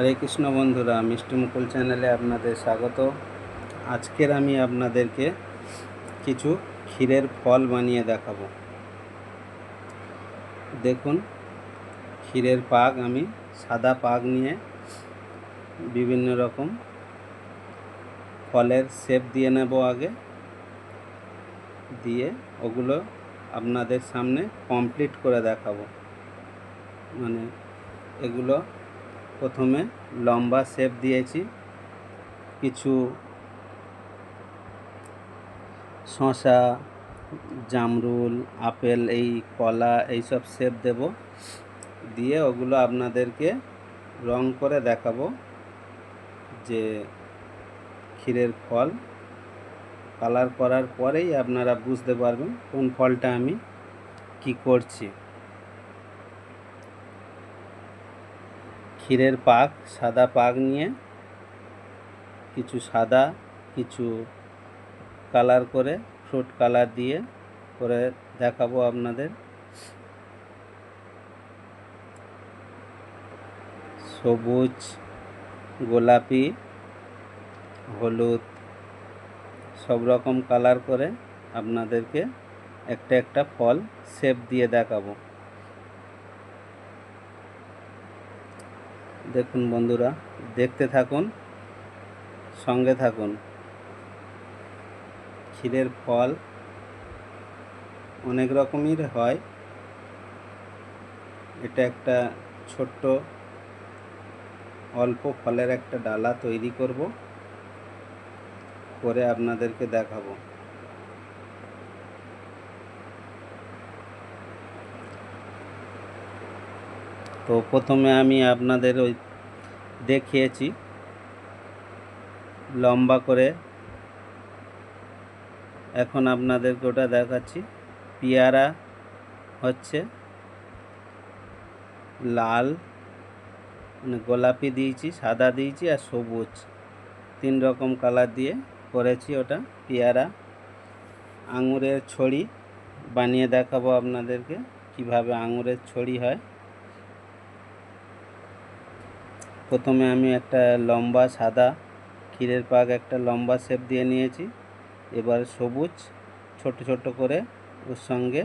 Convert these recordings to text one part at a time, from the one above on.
হরে কৃষ্ণ বন্ধুরা, মিষ্টি মুকুল চ্যানেলে আপনাদের স্বাগত। আজকের আমি আপনাদেরকে কিছু ক্ষীরের ফল বানিয়ে দেখাবো। দেখুন, ক্ষীরের পাক আমি সাদা পাক নিয়ে বিভিন্ন রকম ফলের শেপ দিয়ে নেব আগে। দিয়ে ওগুলো আপনাদের সামনে কমপ্লিট করে দেখাবো। মানে এগুলো প্রথমে লম্বা শেপ দিয়েছি, কিছু শশা জামরুল, আপেল, এই কলা, এইসব শেপ দেব। দিয়ে ওগুলো আপনাদেরকে রং করে দেখাবো যে ক্ষীরের ফল। কালার করার পরেই আপনারা বুঝতে পারবেন কোন ফলটা আমি কি করছি। ক্ষীরের পাক, সাদা পাক নিয়ে কিছু সাদা, কিছু কালার করে, ফ্রুট কালার দিয়ে করে দেখাবো আপনাদের। সবুজ, গোলাপি, হলুদ, সব রকম কালার করে আপনাদেরকে একটা একটা ফল শেপ দিয়ে দেখাবো। দেখুন বন্ধুরা, দেখতে থাকুন, সঙ্গে থাকুন। ক্ষীরের ফল অনেক রকমের হয়। এটা একটা ছোট্ট, অল্প ফলের একটা ডালা তৈরি করব। করে আপনাদেরকে দেখাবো। তো প্রথমে আমি আপনাদের ওই দেখিয়েছি। লম্বা করে। এখন আপনাদেরকে ওটা দেখাচ্ছি। পেয়ারা হচ্ছে লাল মানে গোলাপি দিয়েছি, সাদা দিয়েছি আর সবুজ। তিন রকম কালার দিয়ে করেছি ওটা পেয়ারা। আঙুরের ছড়ি বানিয়ে দেখাবো আপনাদেরকে, কীভাবে আঙুরের ছড়ি হয়। প্রথমে আমি একটা লম্বা সাদা ক্ষীরের পাক একটা লম্বা শেপ দিয়ে নিয়েছি। এবার সবুজ ছোট ছোট করে ওর সঙ্গে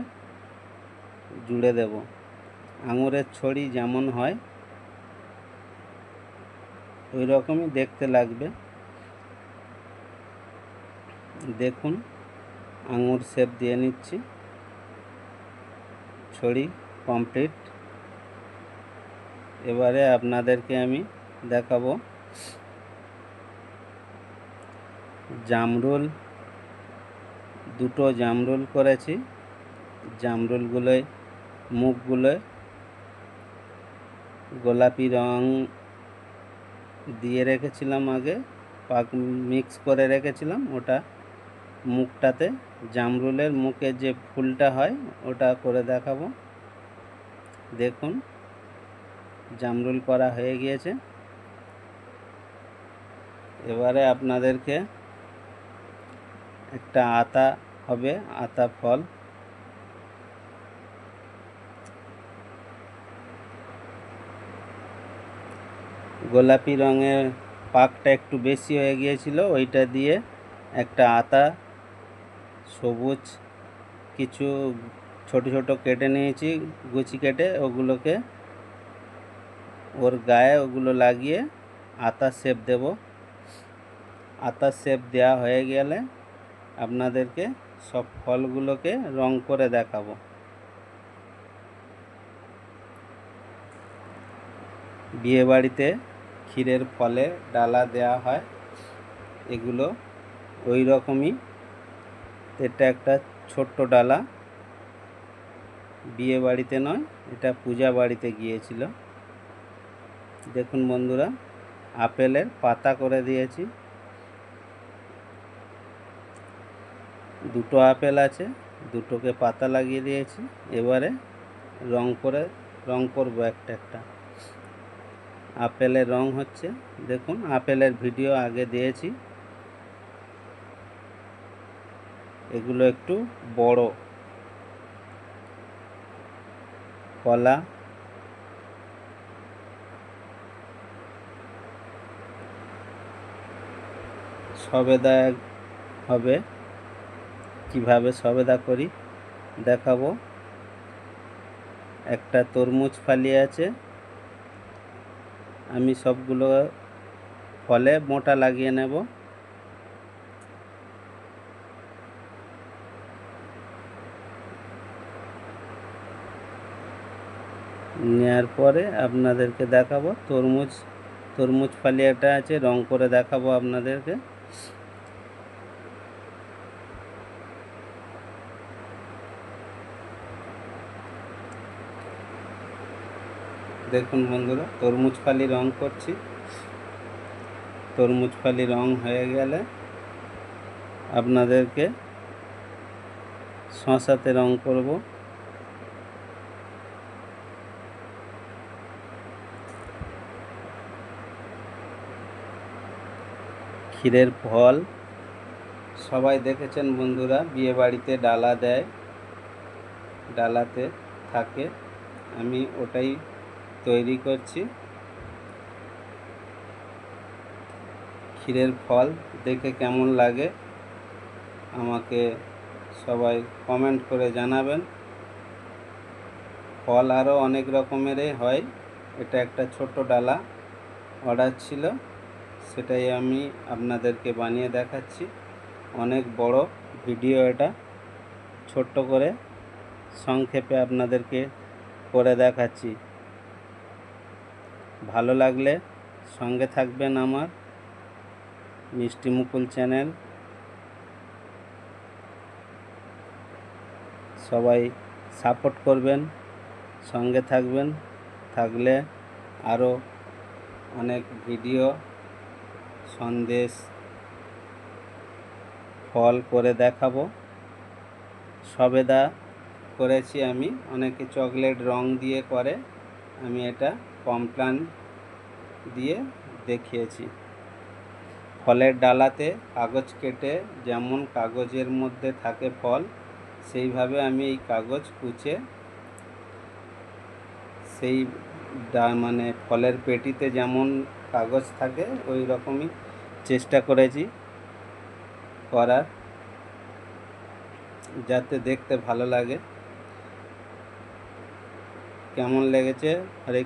জুড়ে দেব। আঙুরের ছড়ি যেমন হয়, ওই রকমই দেখতে লাগবে। দেখুন, আঙুর শেপ দিয়ে নিচ্ছি। ছড়ি কমপ্লিট। এবারে আপনাদেরকে আমি দেখাবো। জামরুল, দুটো জামরুল করেছি। জামরুলগুলোয়, মুখগুলোয় গোলাপি রং দিয়ে রেখেছিলাম আগে, পাক মিক্স করে রেখেছিলাম। ওটা মুখটাতে, জামরুলের মুখে যে ফুলটা হয়, ওটা করে দেখাবো। দেখুন, জামরুল করা হয়ে গিয়েছে। এবারে আপনাদেরকে একটা আতা হবে, আতা ফল। গোলাপি রঙের পাকটা একটু বেশি হয়ে গিয়েছিল, ওইটা দিয়ে একটা আতা, সবুজ কিছু ছোট ছোট কেটে নিয়েছি গুচি কেটে ওগুলোকে ওর গায়ে ওগুলো লাগিয়ে আতা শেপ দেব। আতা শেপ দেওয়া হয়ে গেলে আপনাদেরকে সব ফলগুলোকে রং করে দেখাবো। বিয়েবাড়িতে ক্ষীরের ফলে ডালা দেওয়া হয়, এগুলো ওই রকমই। এটা একটা ছোট্ট ডালা। বিয়ে বাড়িতে নয়, এটা পূজা বাড়িতে গিয়েছিল। দেখুন বন্ধুরা, আপেলের পাতা করে দিয়েছি। দুটো আপেল আছে, দুটোকে পাতা লাগিয়ে দিয়েছি। এবারে রং করে, রং করব একটা একটা। আপেলের রং হচ্ছে, দেখুন, আপেলের ভিডিও আগে দিয়েছি। এগুলো একটু বড়। কলা। সবেদায়ক হবে। কীভাবে সবেদা করি? দেখাবো। একটা তরমুজ ফালি আছে। আমি সবগুলো ফলে মোটা লাগিয়ে নেব। নেওয়ার পরে আপনাদেরকে দেখাবো। তরমুজ তরমুজ ফালি একটা আছে, রং করে দেখাবো আপনাদেরকে। দেখুন বন্ধুরা, তরমুজ ফালি রং করছি। তরমুজ ফালি রং হয়ে গেলে আপনাদেরকে শশাতে রং করব। ক্ষীরের ফল, সবাই দেখেছেন বন্ধুরা, বিয়ে বাড়িতে ডালা দেয়, ডালাতে থাকে। আমি ওটাই তৈরি করছি। ক্ষীরের ফল দেখে কেমন লাগে আমাকে সবাই কমেন্ট করে জানাবেন। ফল আরও অনেক রকমেরই হয়। এটা একটা ছোট ডালা অর্ডার ছিল, সেটাই আমি আপনাদেরকে বানিয়ে দেখাচ্ছি। অনেক বড় ভিডিও এটা, ছোট্ট করে সংক্ষেপে আপনাদেরকে করে দেখাচ্ছি। ভালো লাগলে সঙ্গে থাকবেন আমার মিষ্টি মুকুল চ্যানেল। সবাই সাপোর্ট করবেন, সঙ্গে থাকবেন, থাকলে আরও অনেক ভিডিও, সন্দেশ, ফল করে দেখাবো। সবেদা করেছি আমি, অনেকে চকলেট রং দিয়ে করে, আমি এটা কমপ্লান দিয়ে দেখিয়েছি। ফলের ডালাতে কাগজ কেটে যেমন কাগজের মধ্যে থাকে ফল, সেইভাবে আমি এই কাগজ কুচে সেই ডা মানে ফলের পেটিতে যেমন কাগজ থাকে, ওই রকমই চেষ্টা করেছি করার, যাতে দেখতে ভালো লাগে। কেমন লেগেছে? হরে